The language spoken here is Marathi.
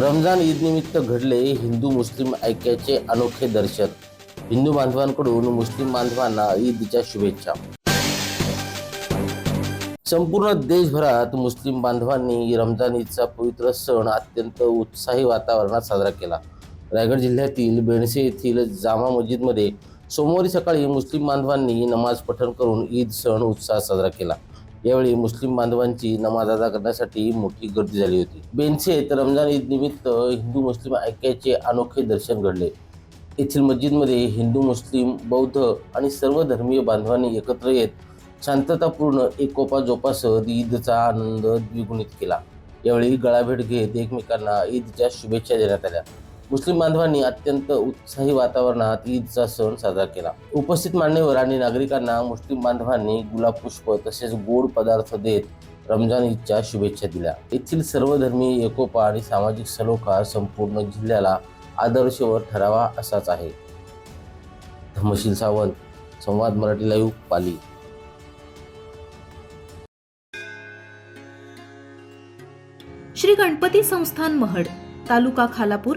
रमजान ईद निमित्त घडले हिंदू मुस्लिम ऐक्याचे अनोखे दर्शन. हिंदू बांधवांकडून मुस्लिम बांधवांना ईदच्या शुभेच्छा. संपूर्ण देशभरात मुस्लिम बांधवांनी रमजान ईदचा पवित्र सण अत्यंत उत्साही वातावरणात साजरा केला. रायगड जिल्ह्यातील बेणसे येथील जामा मस्जिदमध्ये सोमवारी सकाळी मुस्लिम बांधवांनी नमाज पठण करून ईद सण उत्साहात साजरा केला. यावेळी मुस्लिम बांधवांची नमाज अदा करण्यासाठी मोठी गर्दी झाली होती. बेनसेत रमजान ईद निमित्त हिंदू मुस्लिम ऐक्याचे अनोखे दर्शन घडले. येथील मस्जिदमध्ये हिंदू मुस्लिम बौद्ध आणि सर्व धर्मीय बांधवांनी एकत्र येत शांततापूर्ण एकोपा जोपासत ईदचा आनंद द्विगुणित केला. यावेळी गळाभेट घेत एकमेकांना ईदच्या शुभेच्छा देण्यात आल्या. मुस्लिम बांधवांनी अत्यंत उत्साही वातावरणात ईदचा सण साजरा केला. उपस्थित मान्यवर आणि नागरिकांना मुस्लिम बांधवांनी गुलाब पुष्प तसेच गोड पदार्थ देत रमजान ईदच्या शुभेच्छा दिल्या. येथील सर्व धर्मीय एकोपा आणि सामाजिक सलोखा संपूर्ण जिल्ह्याला आदर्शवर ठरावा असाच आहे. धमशील सावंत संवाद मराठी लाईव्ह पाली. श्री गणपती संस्थान महड तालुका खालापूर